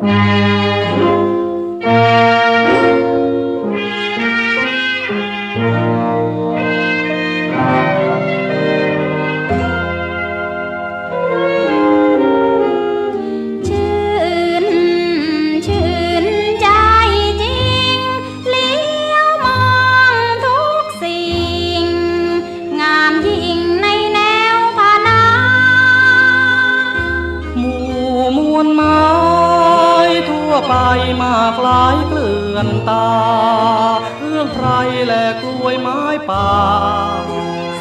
ชื่ ไปมากหลายเกลื่อนตาเรื่องไพรและกล้วยไม้ป่า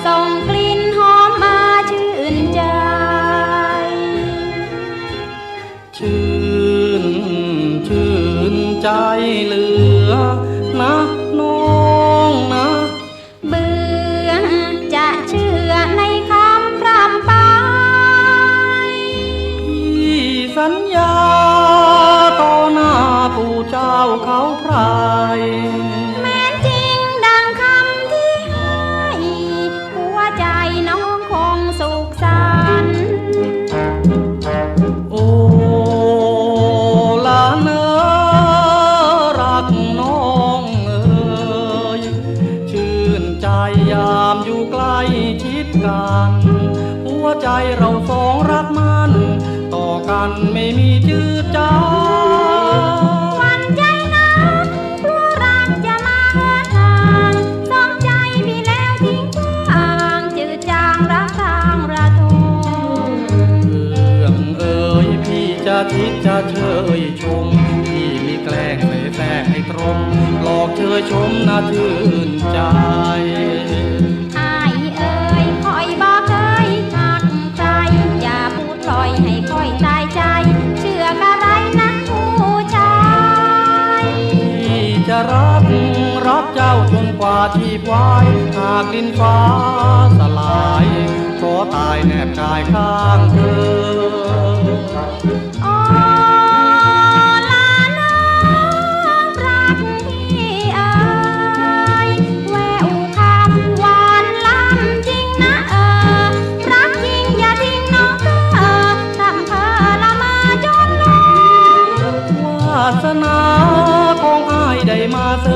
ส่งกลิ่นหอมมาชื่นใจ ชื่นชื่นใจเหลือนะน้องนะ เบื่อจะเชื่อในคำพร่ำไปพี่สัญญา เขาไพรแม้นจริงดังคำที่ให้หัวใจน้องคงสุขสันต์โอ้ลาเนอรักน้องเอ่ยชื่นใจยามอยู่ใกล้ชิดกัน หัวใจเราสองรักมัน ต่อกันไม่มีจืดจาง พี่จะคิดจะเชยชมพี่มีแกล้งเสแสร้งให้ตรงหลอกเชยชมน่าชื่นใจอายเอ่ยคอยบอกเคยหักใครอย่าพูดปล่อยให้คอยตายใจ เชื่อกะไรนะผู้ชายพี่จะรักรักเจ้าจนกว่าที่วายหากดินฟ้าสลายขอตายแนบกายข้างเธอ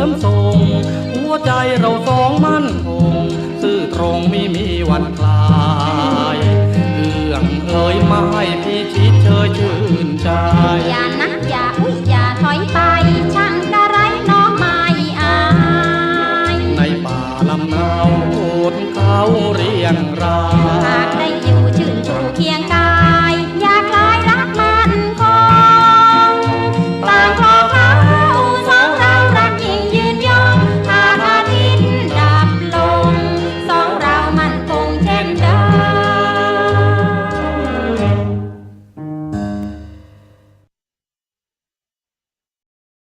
มาเสริมส่งหัวใจเราสองมั่นคงซื่อตรงไม่มีวันคลายเรื่องเอ่ยมาให้พี่ชิดเชยชื่นใจ อย่านะอย่าอุ้ยอย่าถอยไป ช่างกะไรน้องไม่อาย ในป่าลำเนาโอดเขาเรียงรายหาก